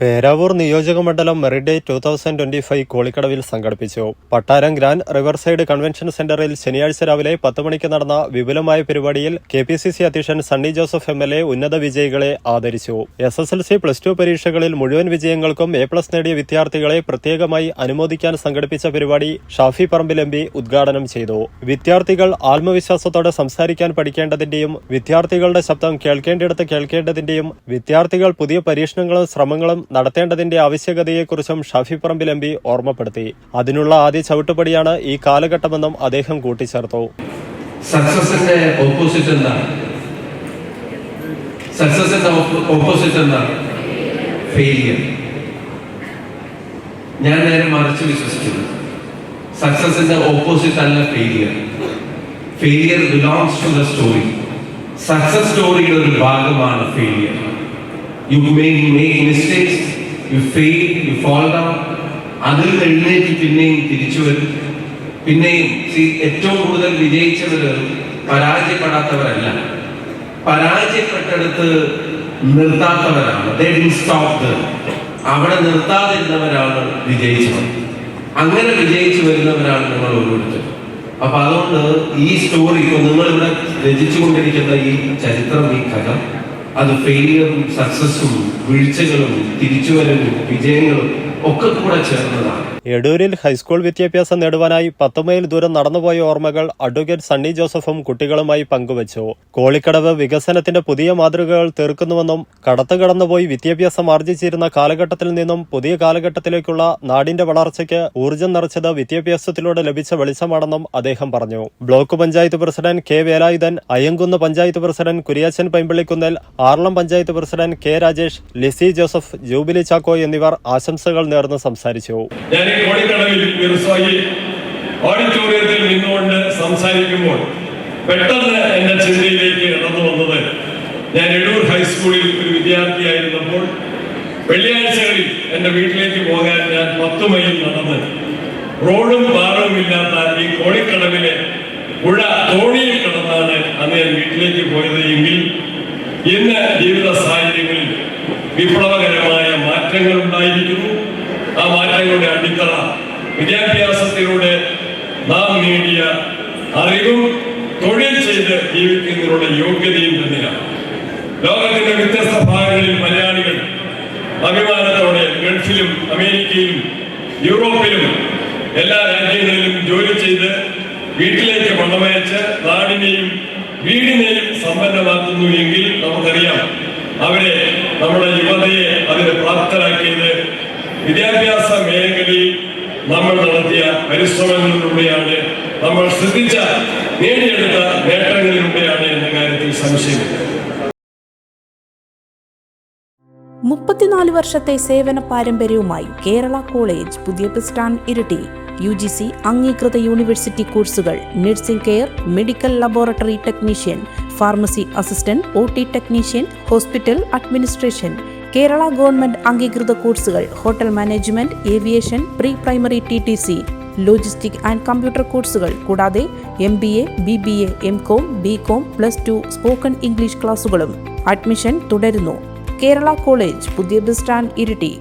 പേരാവൂർ നിയോജക മണ്ഡലം merit day two thousand twenty five കോളിക്കടവിൽ സംഘടിപ്പിച്ചു. പട്ടാരം ഗ്രാൻഡ് റിവർസൈഡ് കൺവെൻഷൻ സെന്ററിൽ ശനിയാഴ്ച രാവിലെ പത്ത് മണിക്ക് നടന്ന വിപുലമായ പരിപാടിയിൽ കെ പി സി സി അധ്യക്ഷൻ Sunny Joseph M L A ഉന്നത വിജയികളെ ആദരിച്ചു. S S L C plus two പരീക്ഷകളിൽ മുഴുവൻ വിജയങ്ങൾക്കും എ പ്ലസ് നേടിയ വിദ്യാർത്ഥികളെ പ്രത്യേകമായി അനുമോദിക്കാൻ സംഘടിപ്പിച്ച പരിപാടി ഷാഫി പറമ്പിൽ എം പി ഉദ്ഘാടനം ചെയ്തു. വിദ്യാർത്ഥികൾ ആത്മവിശ്വാസത്തോടെ സംസാരിക്കാൻ പഠിക്കേണ്ടതിന്റെയും വിദ്യാർത്ഥികളുടെ ശബ്ദം കേൾക്കേണ്ടിടത്ത് കേൾക്കേണ്ടതിന്റെയും വിദ്യാർത്ഥികൾ പുതിയ പരീക്ഷണങ്ങളും ശ്രമങ്ങളും നടത്തേണ്ടതിന്റെ ആവശ്യകതയെക്കുറിച്ചും ഷാഫി പറമ്പിൽ എം പി ഓർമ്മപ്പെടുത്തി. അതിനുള്ള ആദ്യ ചവിട്ടുപടിയാണ് ഈ കാലഘട്ടമെന്നും അദ്ദേഹം കൂട്ടിച്ചേർത്തു. സക്സസിന്റെ ഓപ്പോസിറ്റ് എന്താണ്? സക്സസിന്റെ ഓപ്പോസിറ്റ് എന്താണ്? ഫെയിലിയർ ഞാൻ നേരെ മറിച്ച് വിശ്വസിക്കുന്നു. സക്സസിന്റെ ഓപ്പോസിറ്റ് അല്ല failure failure belongs to the story success സ്റ്റോറിയുടെ ഒരു ഭാഗമാണ് failure you may make mistakes you fail you fall down അതിൽ എഴുന്നേറ്റ് പിന്നെയും തിരിച്ചു വരും. പിന്നെയും ഏറ്റവും കൂടുതൽ വിജയിച്ചവർ പരാജയപ്പെടാത്തവരല്ല. പരാജയപ്പെട്ടെടുത്ത് നിർത്താത്തവരാണ്. There. അവിടെ നിർത്താതിരുന്നവരാണ് വിജയിച്ചത് അങ്ങനെ വിജയിച്ചു വരുന്നവരാണ് നിങ്ങൾ ഓരോരുത്തരും. അപ്പൊ അതുകൊണ്ട് ഈ സ്റ്റോറി ഇപ്പൊ നിങ്ങൾ ഇവിടെ രചിച്ചുകൊണ്ടിരിക്കുന്ന ഈ ചരിത്രം ഈ കഥ അത് ഫെയിലിയറും സക്സസും വീഴ്ചകളും തിരിച്ചുവരവും വിജയങ്ങളും ഒക്കെ കൂടെ ചേർന്നതാണ്. എടൂരിൽ ഹൈസ്കൂൾ വിദ്യാഭ്യാസം നേടുവാനായി പത്ത് മൈൽ ദൂരം നടന്നുപോയ ഓർമ്മകൾ അഡ്വക്കേറ്റ് സണ്ണി ജോസഫും കുട്ടികളുമായി പങ്കുവച്ചു. കോളിക്കടവ് വികസനത്തിന്റെ പുതിയ മാതൃകകൾ തീർക്കുന്നുവെന്നും കടത്ത് കടന്നുപോയി വിദ്യാഭ്യാസം ആർജിച്ചിരുന്ന കാലഘട്ടത്തിൽ നിന്നും പുതിയ കാലഘട്ടത്തിലേക്കുള്ള നാടിന്റെ വളർച്ചയ്ക്ക് ഊർജം നിറച്ചത് വിദ്യാഭ്യാസത്തിലൂടെ ലഭിച്ച വെളിച്ചമാണെന്നും അദ്ദേഹം പറഞ്ഞു. Block panchayat president K Velayudhan Ayyankunnu panchayat president Kuriachan പൈമ്പള്ളിക്കുന്നൽ Aralam panchayat president K Rajesh Lissy Joseph jubilee Chacko എന്നിവർ ആശംസകൾ നേർന്ന് സംസാരിച്ചു? ഞാൻ കോടിക്കടവിൽ ഓഡിറ്റോറിയത്തിൽ നിന്നുകൊണ്ട് സംസാരിക്കുമ്പോൾ പെട്ടെന്ന് എന്റെ ചിന്തയിലേക്ക് കടന്നു വന്നത് ഞാൻ എടൂർ ഹൈസ്കൂളിൽ ഒരു വിദ്യാർത്ഥിയായിരുന്നപ്പോൾ വെള്ളിയാഴ്ചകളിൽ എന്റെ വീട്ടിലേക്ക് പോകാൻ ഞാൻ പത്ത് മൈൽ നടന്ന് റോഡും പാറവും ഇല്ലാത്ത ഈ കോഴിക്കടവിലെ പുഴ തോണിയിൽ കടന്നാണ് അന്ന് ഞാൻ വീട്ടിലേക്ക് പോയത് എങ്കിൽ ഇന്ന് ജീവിത സാഹചര്യങ്ങളിൽ വിപ്ലവകരമായ മാറ്റങ്ങൾ ഉണ്ടായിരിക്കുന്നു. ആ മാറ്റങ്ങളുടെ അടിത്തറ വിദ്യാഭ്യാസത്തിലൂടെ നാം നേടിയ അറിവും തൊഴിൽ ചെയ്ത് ജീവിക്കുന്നതിനുള്ള യോഗ്യതയും തന്നെയാണ്. ലോകത്തിന്റെ വ്യത്യസ്ത ഭാഗങ്ങളിൽ മലയാളികൾ അഭിമാനത്തോടെ ഗൾഫിലും അമേരിക്കയിലും യൂറോപ്പിലും എല്ലാ രാജ്യങ്ങളിലും ജോലി ചെയ്ത് വീട്ടിലേക്ക് പണമയച്ച് നാടിനെയും വീടിനെയും സമ്പന്നമാക്കുന്നു എങ്കിൽ നമുക്കറിയാം അവരെ നമ്മുടെ യുവതയെ അതിന് പ്രാപ്തരാക്കിയത് വിദ്യാഭ്യാസ മേഖലയിൽ നമ്മൾ നടത്തിയ പരിശ്രമങ്ങളിലൂടെയാണ് നമ്മൾ ശ്രദ്ധിച്ച നേടിയെടുത്ത നേട്ടങ്ങളിലൂടെയാണ് എന്ന കാര്യത്തിൽ സംശയമില്ല മുപ്പത്തിനാല് വർഷത്തെ സേവന പാരമ്പര്യവുമായി കേരള കോളേജ് പുതിയ bus stand Iritty U G C അംഗീകൃത യൂണിവേഴ്സിറ്റി കോഴ്സുകൾ nursing care medical laboratory technician pharmacy assistant O T technician hospital administration Kerala government അംഗീകൃത കോഴ്സുകൾ hotel management aviation pre primary T T C logistic and computer കോഴ്സുകൾ കൂടാതെ M B A B B A M com B com plus two spoken English ക്ലാസുകളും admission തുടരുന്നു. Kerala college പുതിയ bus stand Iritty.